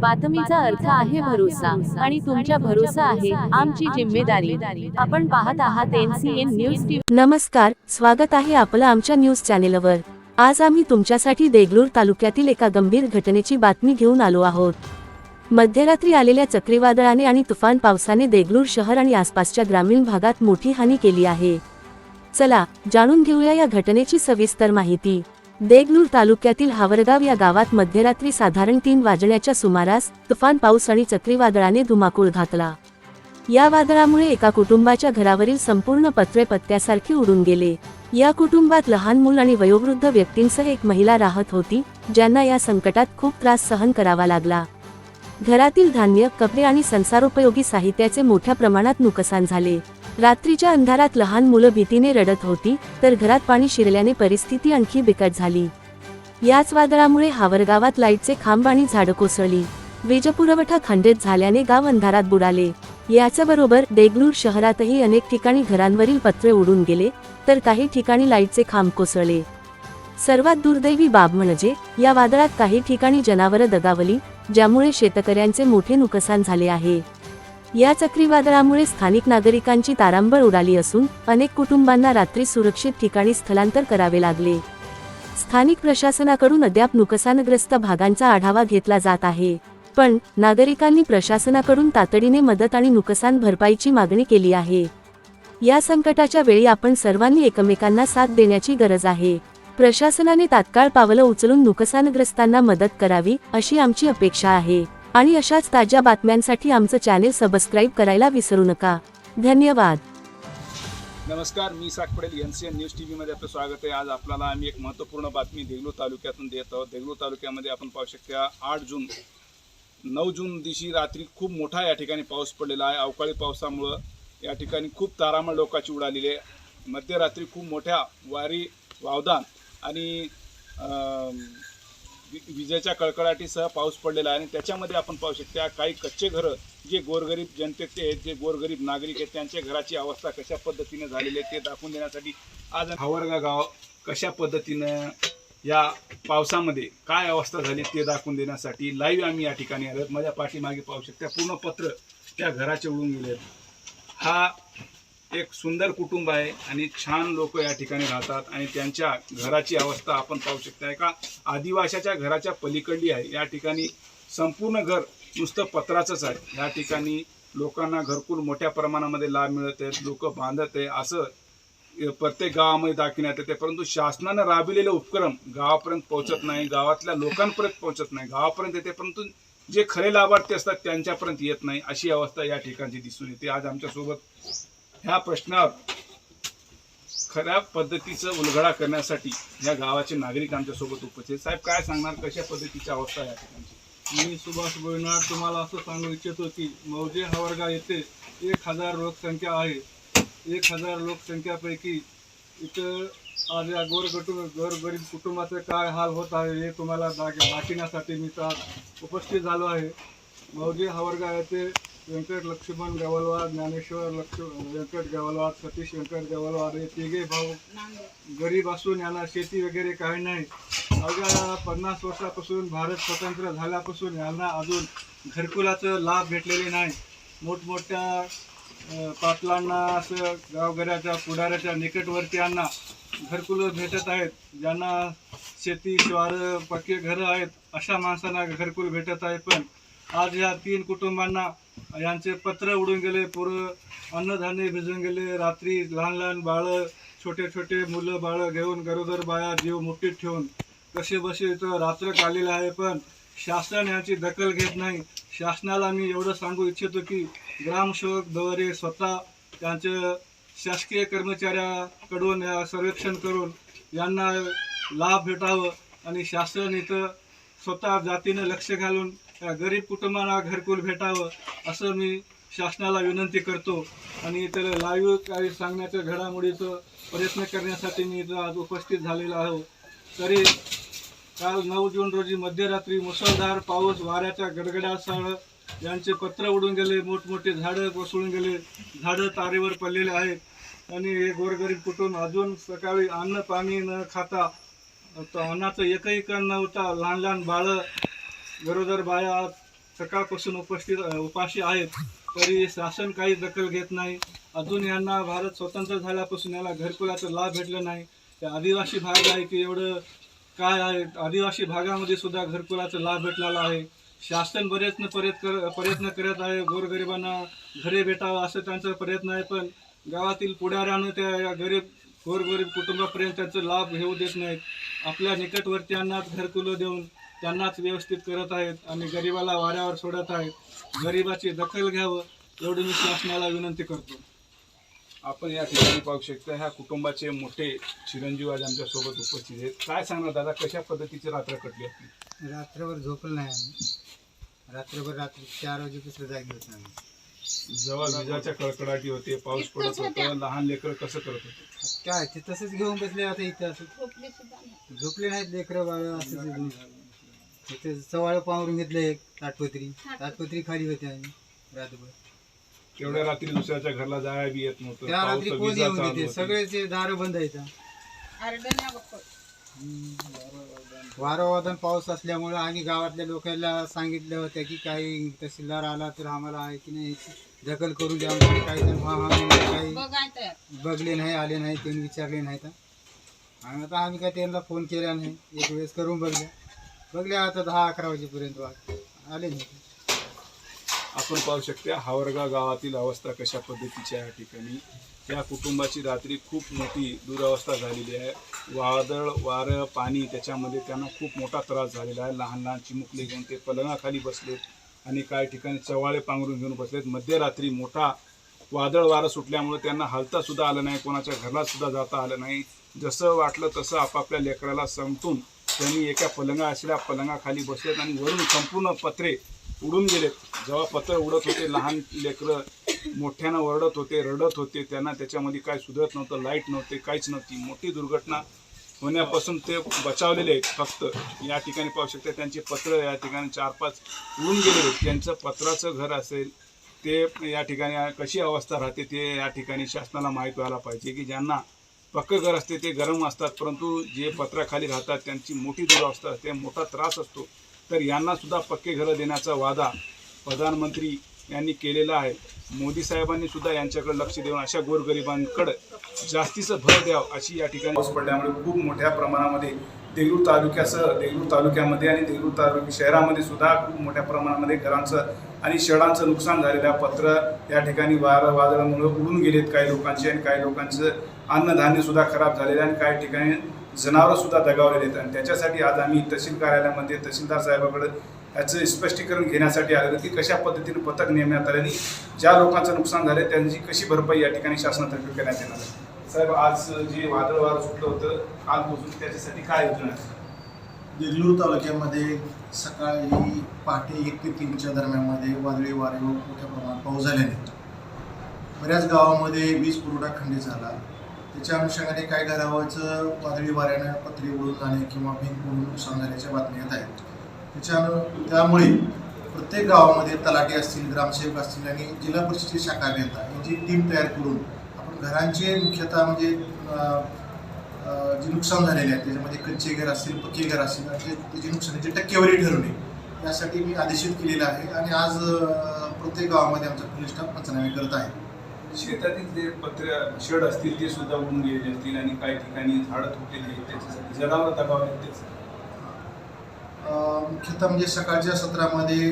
बातमीचा अर्थ आहे भरोसा आणि तुमच्या भरोसा आहे आमची जिम्मेदारी. आपण पाहत आहात एनसीएन न्यूज नमस्कार स्वागत आहे आपलं आमच्या न्यूज चॅनेलवर. आज आम्ही तुमच्यासाठी देगलूर तालुक्यातील एका गंभीर घटनेची बातमी घेऊन आलो आहोत. मध्यरात्री आलेल्या चक्रीवादळाने आणि तुफान पावसाने देगलूर शहर आणि आसपासच्या ग्रामीण भागात मोठी हानी केली आहे. चला जाणून घेऊया या घटनेची सविस्तर माहिती. देगलूर तालुक्यातील हावरगाव या गावात मध्यरात्री साधारण तीन वाजण्याच्या सुमारास तुफान पाऊस आणि चक्रीवादळाने धुमाकूळ घातला. या वादळामुळे एका कुटुंबाच्या घरावरील संपूर्ण पत्रे पत्त्यासारखे उडून गेले. या कुटुंबात लहान मूल आणि वयोवृद्ध व्यक्तींसह एक महिला राहत होती ज्यांना या संकटात खूप त्रास सहन करावा लागला. घरातील धान्य कपडे आणि संसारोपयोगी साहित्याचे मोठ्या प्रमाणात नुकसान झाले. रात्रीच्या अंधारात लहान मुलं भीतीने रडत होती तर घरात पाणी शिरल्याने परिस्थिती आणखी बिकट झाली. याच वादळामुळे हावरगावात लाईटचे खांब आणि झाडं कोसळली. वीजपुरवठा खंडित झाल्याने गाव अंधारात बुडाले. याच्याबरोबर देगलूर शहरातही अनेक ठिकाणी घरांवरील पत्रे उडून गेले तर काही ठिकाणी लाईटचे खांब कोसळले. सर्वात दुर्दैवी बाब म्हणजे या वादळात काही ठिकाणी जनावरं दगावली ज्यामुळे शेतकऱ्यांचे मोठे नुकसान झाले आहे. या चक्रीवादळामुळे स्थानिक नागरिकांची तारांबळ उडाली असून अनेक कुटुंबांना रात्री सुरक्षित ठिकाणी स्थलांतर करावे लागले. स्थानिक प्रशासनाकडून अद्याप नुकसानग्रस्त भागांचा आढावा घेतला जात आहे. पण नागरिकांनी प्रशासनाकडून तातडीने मदत आणि नुकसान भरपाईची मागणी केली आहे. या संकटाच्या वेळी आपण सर्वांनी एकमेकांना साथ देण्याची गरज आहे. प्रशासनाने तात्काळ पावलं उचलून नुकसानग्रस्तांना मदत करावी अशी आमची अपेक्षा आहे. आणि अशाच ताज्या बातम्यांसाठी आमचं चॅनेल सबस्क्राईब करायला विसरू नका. धन्यवाद. नमस्कार मी साक पडेल N C N news T व्हीमध्ये आपलं स्वागत आहे. आज आपल्याला आम्ही एक महत्त्वपूर्ण बातमी देगलूर तालुक्यातून देत आहोत. देगलूर तालुक्यामध्ये आपण पाहू शकता आठ जून नऊ जून दिवशी रात्री खूप मोठा या ठिकाणी पाऊस पडलेला आहे. अवकाळी पावसामुळं या ठिकाणी खूप तारामळ लोकांची उडालेली आहे. मध्यरात्री खूप मोठ्या वारी वावदान आणि विजेच्या कळकळाटीसह पाऊस पडलेला आहे आणि त्याच्यामध्ये आपण पाहू शकता काही कच्चे घरं जे गोरगरीब जनतेचे आहेत जे गोरगरीब नागरिक आहेत त्यांच्या घराची अवस्था कशा पद्धतीने झालेली आहे ते दाखवून देण्यासाठी आज हावरगा गाव कशा पद्धतीनं या पावसामध्ये काय अवस्था झाली ते दाखवून देण्यासाठी लाईव्ह आम्ही या ठिकाणी आलो. माझ्या पाठीमागे पाहू शकता पूर्ण पत्र त्या घराचे उडून गेले हा एक सुंदर कुटुंब आहे आणि छान लोक या ठिकाणी राहतात आणि त्यांच्या घराची अवस्था आपण पाहू शकता एका आदिवाशाच्या घराच्या पलीकडली आहे. या ठिकाणी संपूर्ण घर नुसतं पत्राचंच आहे. या ठिकाणी लोकांना घरकुल मोठ्या प्रमाणामध्ये लाभ मिळत आहेत लोक बांधत आहे. असं प्रत्येक गावामध्ये दाखविण्यात येते. परंतु शासनानं राबविलेले उपक्रम गावापर्यंत पोहोचत नाही गावातल्या लोकांपर्यंत पोहोचत नाही गावापर्यंत येते. परंतु जे खरे लाभार्थी असतात त्यांच्यापर्यंत येत नाही अशी अवस्था या ठिकाणची दिसून येते. आज आमच्यासोबत ह्या प्रश्नावर खऱ्या पद्धतीचं उलगडा करण्यासाठी या गावाचे नागरिक आमच्यासोबत उपस्थित साहेब काय सांगणार? कशा पद्धतीची अवस्था आहे ठिकाणची? मी सुभाष बोईनाड तुम्हाला असं सांगू इच्छितो की मौजे हवर्गा येथे एक हजार लोकसंख्या आहे. एक हजार लोकसंख्यापैकी इथं आज या गोरगटू गोरगरीब कुटुंबाचे काय हाल होत आहे हे तुम्हाला दाखिण्यासाठी मी तर आज उपस्थित झालो आहे. मौजे हवर्गा येथे व्यंकट लक्ष्मण गवलवाड ज्ञानेश्वर लक्ष व्यंकट गवलवाड सतीश व्यंकट गवलवाड हे तिघे भाऊ गरीब असून यांना शेती वगैरे काही नाही. अवघ्या पन्नास वर्षापासून भारत स्वतंत्र झाल्यापासून यांना अजून घरकुलाचं लाभ भेटलेले नाही. मोठमोठ्या पाटलांना असं गावघराच्या पुढाऱ्याच्या निकटवर्तीयांना घरकुलं भेटत आहेत. ज्यांना शेती श्वार पक्के घरं आहेत अशा माणसांना घरकुल भेटत आहे. पण आज या तीन कुटुंबांना यांचे पत्र उडून गेले पुरं अन्नधान्य भिजून गेले. रात्री लहान लहान बाळं छोटे छोटे मुलं बाळं घेऊन गरोदर बाया जीव मुठीत ठेवून कसे बसे इथं रात्र काढलेलं आहे पण शासन याची दखल घेत नाही. शासनाला मी एवढं सांगू इच्छितो की ग्रामसेवक दवरे स्वतः यांचं शासकीय कर्मचाऱ्याकडून या सर्वेक्षण करून यांना लाभ भेटावं आणि शासन इथं स्वतः जातीनं लक्ष घालून गरीब कुटुंबाला घरकुल भेटावं असं मी शासनाला विनंती करतो. आणि त्याला लाईव्ह काही सांगण्याच्या घडामोडीचं प्रयत्न करण्यासाठी मी इथं आज उपस्थित झालेलो आहो. तरी काल नऊ जून रोजी मध्यरात्री मुसळधार पाऊस वाऱ्याच्या गडगडासह यांचे पत्र उडून गेले मोठमोठे झाडं कोसळून गेले झाडं तारेवर पडलेले आहेत. आणि हे गोरगरीब कुटुंब अजून सकाळी अन्न पाणी न खाता तर अन्नाचं एकही कण नव्हता. लहान लहान बाळं गरोदर बाया सकाळपासून उपस्थित उपाशी आहेत तरी शासन काही दखल घेत नाही. अजून यांना भारत स्वतंत्र झाल्यापासून याला घरकुलाचा लाभ भेटला नाही. त्या आदिवासी भाग आहे की एवढं काय आहे? आदिवासी भागामध्ये सुद्धा घरकुलाचा लाभ भेटलेला आहे. शासन बरेच प्रयत्न कर प्रयत्न करत आहे. गोरगरिबांना घरे भेटावं असं त्यांचा प्रयत्न आहे पण गावातील पुढाऱ्यानं त्या या गरीब गोरगरीब कुटुंबापर्यंत त्यांचा लाभ घेऊ देत नाहीत. आपल्या निकटवर्तीयांनाच घरकुलं देऊन त्यांनाच व्यवस्थित करत आहेत. आणि गरिबाला वाऱ्यावर सोडत आहेत. गरिबाची दखल घ्यावं एवढी मी शासनाला विनंती करतो. आपण या ठिकाणी पाहू शकता ह्या कुटुंबाचे मोठे चिरंजीव आज आमच्यासोबत उपस्थित आहेत. काय सांगणार दादा कशा पद्धतीची रात्र कटली आपली? रात्रभर झोपलं नाही आम्ही. रात्रभर रात्री चार वाजेपासून जागी होतो आम्ही. जेव्हा विजाच्या कडकडाटी होते पाऊस पडत होतं लहान लेकर कसं करत होते? काय ते तसंच घेऊन बसले आता इथं असं. झोपले नाहीत लेकरं बाळ असं तिथे सवाळ पांघरून घेतलं एक ताटपत्री. ताटपत्री. खाली होते आम्ही रात्रभर. तेवढ्या रात्री दुसऱ्याच्या घरला जायला बी येत नव्हतं. त्या रात्री पाऊस कोण विजा येऊन चालू देते होती. सगळेचे दार बंद आहेत वारं वादन पाऊस असल्यामुळं आम्ही गावातल्या लोकांना सांगितलं होतं की काही तहसीलदार आला तर आम्हाला आहे की नाही दखल करून द्या आमच्याकडे काही जण हा हा म्हणून काही बघले नाही आले नाही त्यांनी विचारले नाही तर. आणि आता आम्ही काय त्यांना फोन केला नाही. एक वेळेस करून बघल्या बघल्या आता दहा अकरा वाजेपर्यंत वाट आले नाही. आपण पाहू शकता हावरगा गावातील अवस्था कशा पद्धतीची या ठिकाणी. या कुटुंबाची रात्री खूप मोठी दुरावस्था झालेली आहे. वादळ वारं पाणी त्याच्यामध्ये त्यांना खूप मोठा त्रास झालेला आहे. लहान लहान चिमुकले घेऊन ते पलंगाखाली बसलेत आणि काही ठिकाणी चवाळे पांघरून घेऊन बसलेत. मध्यरात्री मोठा वादळ वारं सुटल्यामुळे त्यांना हलतासुद्धा आलं नाही. कोणाच्या घरालासुद्धा जाता आलं नाही. जसं वाटलं तसं आपापल्या लेकराला समटून त्यांनी एका पलंगा असल्या पलंगाखाली बसलेत आणि वरून संपूर्ण पत्रे उडून गेलेत. जेव्हा पत्र उडत होते लहान लेकरं मोठ्यानं ओरडत होते रडत होते त्यांना त्याच्यामध्ये काय सुधरत नव्हतं लाइट नव्हते काहीच नव्हती. मोठी दुर्घटना होण्यापासून ते बचावलेले आहेत फक्त. या ठिकाणी पाहू शकता त्यांचे पत्र या ठिकाणी चार पाच उडून गेलेले आहेत. त्यांचं पत्राचं घर असेल ते या ठिकाणी कशी अवस्था राहते ते या ठिकाणी शासनाला माहीत व्हायला पाहिजे की ज्यांना पक्कं घर असते ते गरम असतात परंतु जे पत्राखाली राहतात त्यांची मोठी दुरावस्था असते मोठा त्रास असतो. तर यांनासुद्धा पक्के घरं देण्याचा वादा प्रधानमंत्री यांनी केलेला आहे. मोदी साहेबांनी सुद्धा यांच्याकडे लक्ष देऊन अशा गोरगरिबांकडे जास्तीचं भर द्यावं अशी या ठिकाणी पाऊस पडल्यामुळे खूप मोठ्या प्रमाणामध्ये देगलूर तालुक्यासह देगलूर तालुक्यामध्ये आणि देगलूर तालुक्या शहरामध्ये सुद्धा खूप मोठ्या प्रमाणामध्ये घरांचं आणि शेडांचं नुकसान झालेलं आहे. पत्र या ठिकाणी वारं वादळामुळे उडून गेलेत काही लोकांचे आणि काही लोकांचं अन्नधान्य सुद्धा खराब झालेलं आहे आणि काही ठिकाणी जनावरंसुद्धा दगावलेले आहेत. आणि त्याच्यासाठी आज आम्ही तहसील कार्यालयामध्ये तहसीलदार साहेबाकडे याचं स्पष्टीकरण घेण्यासाठी आलेलं की कशा पद्धतीने पथक नेमण्यात आले आणि ज्या लोकांचं नुकसान झालं त्यांची कशी भरपाई या ठिकाणी शासनातर्फे करण्यात येणार आहे? साहेब आज जे वादळ वारं सुटलं होतं कालपासून त्याच्यासाठी काय योजना आहे? देगलूर तालुक्यामध्ये सकाळी पहाटे एक ते तीनच्या दरम्यानमध्ये वादळी वारे व मोठ्या प्रमाणात पाऊस झाल्याने बऱ्याच गावामध्ये वीज पुरवठा खंडित झाला. त्याच्या अनुषंगाने काही घरावरचं वादळी वाऱ्यानं पत्री उडून जाणे किंवा भिंत उडून नुकसान झाल्याच्या बातम्या येत आहेत. त्याच्या त्यामुळे प्रत्येक गावामध्ये तलाठी असतील ग्रामसेवक असतील आणि जिल्हा परिषदेची शाखा अभियंता यांची टीम तयार करून घरांचे मुख्यतः म्हणजे जे नुकसान झालेले आहे त्याच्यामध्ये कच्चे घर असतील पक्के घर असतील ते- त्याची नुकसानीची टक्केवारी ठरवणे यासाठी मी आदेशित केलेलं आहे. आणि आज प्रत्येक गावामध्ये आमचा पोलीस स्टाफ पंचनामे करत आहे. शेतातील जे पत्र शेड असतील ते सुद्धा उडून गेलेले असतील आणि काही ठिकाणी झाडं तुटलेली आहेत त्याच्यासाठी जनावर दबावले आहेत त्याचं. मुख्यतः म्हणजे सकाळच्या सत्रामध्ये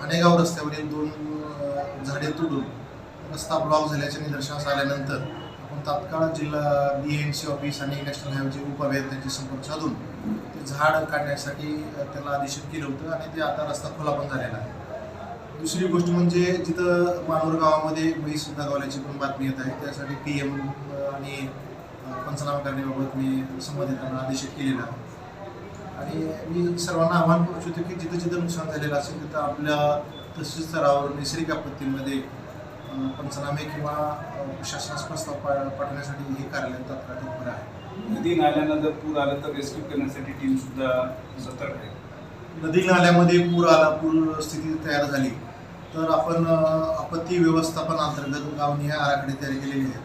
हाणेगाव रस्त्यावरील दोन झाडे तुडून रस्ता ब्लॉक झाल्याच्या निदर्शनास आल्यानंतर आपण तात्काळ जिल्हा बी एन सी ऑफिस आणि नॅशनल हायवेचे उपअभियंत्यांचे संपर्क साधून ते झाड काढण्यासाठी त्याला आदेशित केलं होतं आणि ते आता रस्ता खुला पण झालेला आहे. दुसरी गोष्ट म्हणजे जिथं मानोर गावामध्ये म्हैस दगावल्याची पण बातमी येत आहे त्यासाठी पी एम आणि पंचनामा करण्याबाबत मी संबंधितांना आदेशित केलेला आहे. आणि मी सर्वांना आवाहन करू इच्छितो की जिथं जिथं नुकसान झालेलं असेल तिथं आपल्या तहसील स्तरावर नैसर्गिक आपत्तीमध्ये पंचनामे किंवा अं, प्रशासनास प्रस्ताव पा पाठवण्यासाठी हे कार्यालय तात्काळ तत्पर आहे नदी नाल्यांना जर पूर आला तर रेस्क्यू करण्यासाठी टीम सुद्धा सतर्क आहे. नदी नाल्यामध्ये पूर आला पूर स्थिती तयार झाली तर आपण आपत्ती व्यवस्थापन अंतर्गत गावनिहाय आराखडे तयार केलेले आहेत.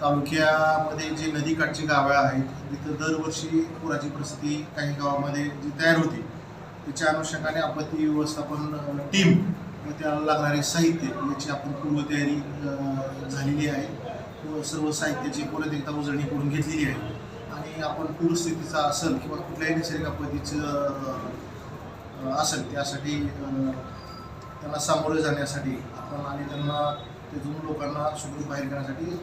तालुक्यामध्ये जे नदीकाठची गावं आहेत तिथं दरवर्षी पुराची परिस्थिती काही गावामध्ये जी तयार होती त्याच्या अनुषंगाने आपत्ती व्यवस्थापन टीम व त्याला लागणारे साहित्य याची आपण पूर्वतयारी झालेली आहे. व सर्व साहित्याची परत एकदा उजळणी करून घेतलेली आहे. आणि आपण पूरस्थितीचा असेल किंवा कुठल्याही नैसर्गिक आपत्तीचं असेल त्यासाठी त्यांना सामोरे जाण्यासाठी आपण आणि त्यांना तिथून लोकांना सुखरूप बाहेर करण्यासाठी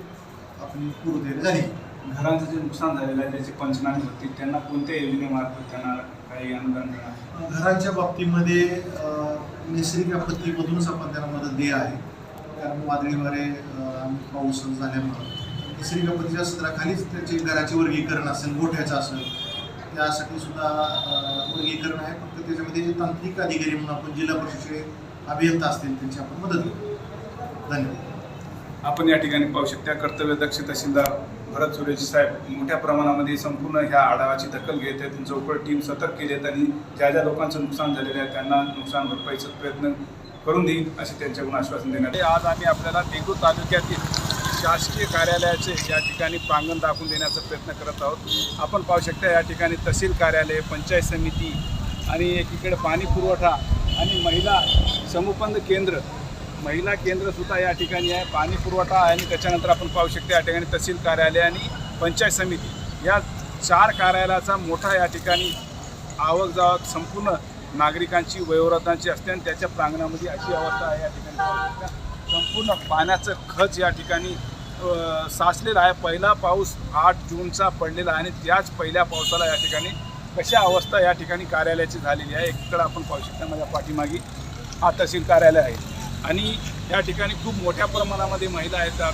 आपली पूर्वतयारी झाली. घरांचं जे नुकसान झालेलं आहे त्याची पंचनामे होती त्यांना कोणत्या योजनेमार्फत त्यांना काही अनुदान मिळणार घरांच्या बाबतीमध्ये नैसर्गिक आपत्तीमधूनच आपण त्यांना मदत दे आहे. कारण वादळी वारे आणि पाऊस झाल्यामुळं. नैसर्गिक आपत्तीच्या सत्राखालीच त्याचे घराचे वर्गीकरण असेल गोठ्याचं असेल त्यासाठी सुद्धा वर्गीकरण आहे. फक्त त्याच्यामध्ये तांत्रिक अधिकारी म्हणून आपण जिल्हा परिषदेचे अभियंता असतील त्यांची आपण मदत घेऊ. धन्यवाद. आपण या ठिकाणी पाहू शकता कर्तव्यदक्ष तहसीलदार भरत सुरेशी साहेब मोठ्या प्रमाणामध्ये संपूर्ण ह्या आढावाची दखल घेत आहेत. चौकड टीम सतर्क केली आहेत आणि ज्या ज्या लोकांचं नुकसान झालेलं आहे त्यांना नुकसान भरपाईचा प्रयत्न करून देईल असे त्यांच्याकडून आश्वासन देण्यात आज आम्ही आपल्याला देगू तालुक्यातील शासकीय कार्यालयाचे या ठिकाणी प्रांगण दाखवून देण्याचा प्रयत्न करत आहोत. आपण पाहू शकता या ठिकाणी तहसील कार्यालय पंचायत समिती आणि एकीकडे पाणी पुरवठा आणि महिला समुपंद केंद्र महिला केंद्र सुद्धा या ठिकाणी आहे. पाणी पुरवठा आहे आणि त्याच्यानंतर आपण पाहू शकतो या ठिकाणी तहसील कार्यालय आणि पंचायत समिती. या चार कार्यालयाचा मोठा या ठिकाणी आवक जावक संपूर्ण नागरिकांची वयोवृद्धांची असते आणि त्याच्या प्रांगणामध्ये अशी अवस्था आहे या ठिकाणी संपूर्ण पाण्याचं खच या ठिकाणी अ, साचलेलं आहे. पहिला पाऊस आठ जूनचा पडलेला आहे आणि त्याच पहिल्या पावसाला या ठिकाणी कशा अवस्था या ठिकाणी कार्यालयाची झालेली आहे एकीकडे आपण पाहू शकता माझ्या पाठीमागे. हा तहसील कार्यालय आहे. आणि या ठिकाणी खूप मोठ्या प्रमाणामध्ये महिला येतात.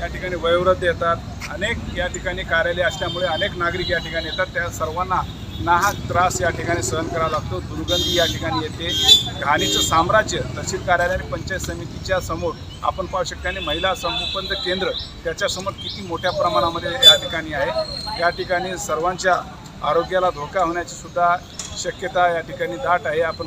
या ठिकाणी वयोवृद्ध येतात. अनेक या ठिकाणी कार्यालय असल्यामुळे अनेक नागरिक या ठिकाणी येतात. त्या सर्वांना नाहक त्रास या ठिकाणी सहन करावा लागतो. दुर्गंधी या ठिकाणी येते. घाणीचं साम्राज्य तहसील कार्यालय आणि पंचायत समितीच्या समोर आपण पाहू शकतो आणि महिला संगोपन केंद्र त्याच्यासमोर किती मोठ्या प्रमाणामध्ये या ठिकाणी आहे. या ठिकाणी सर्वांच्या आरोग्याला धोका होण्याची सुद्धा शक्यता या ठिकाणी दाट आहे. आपण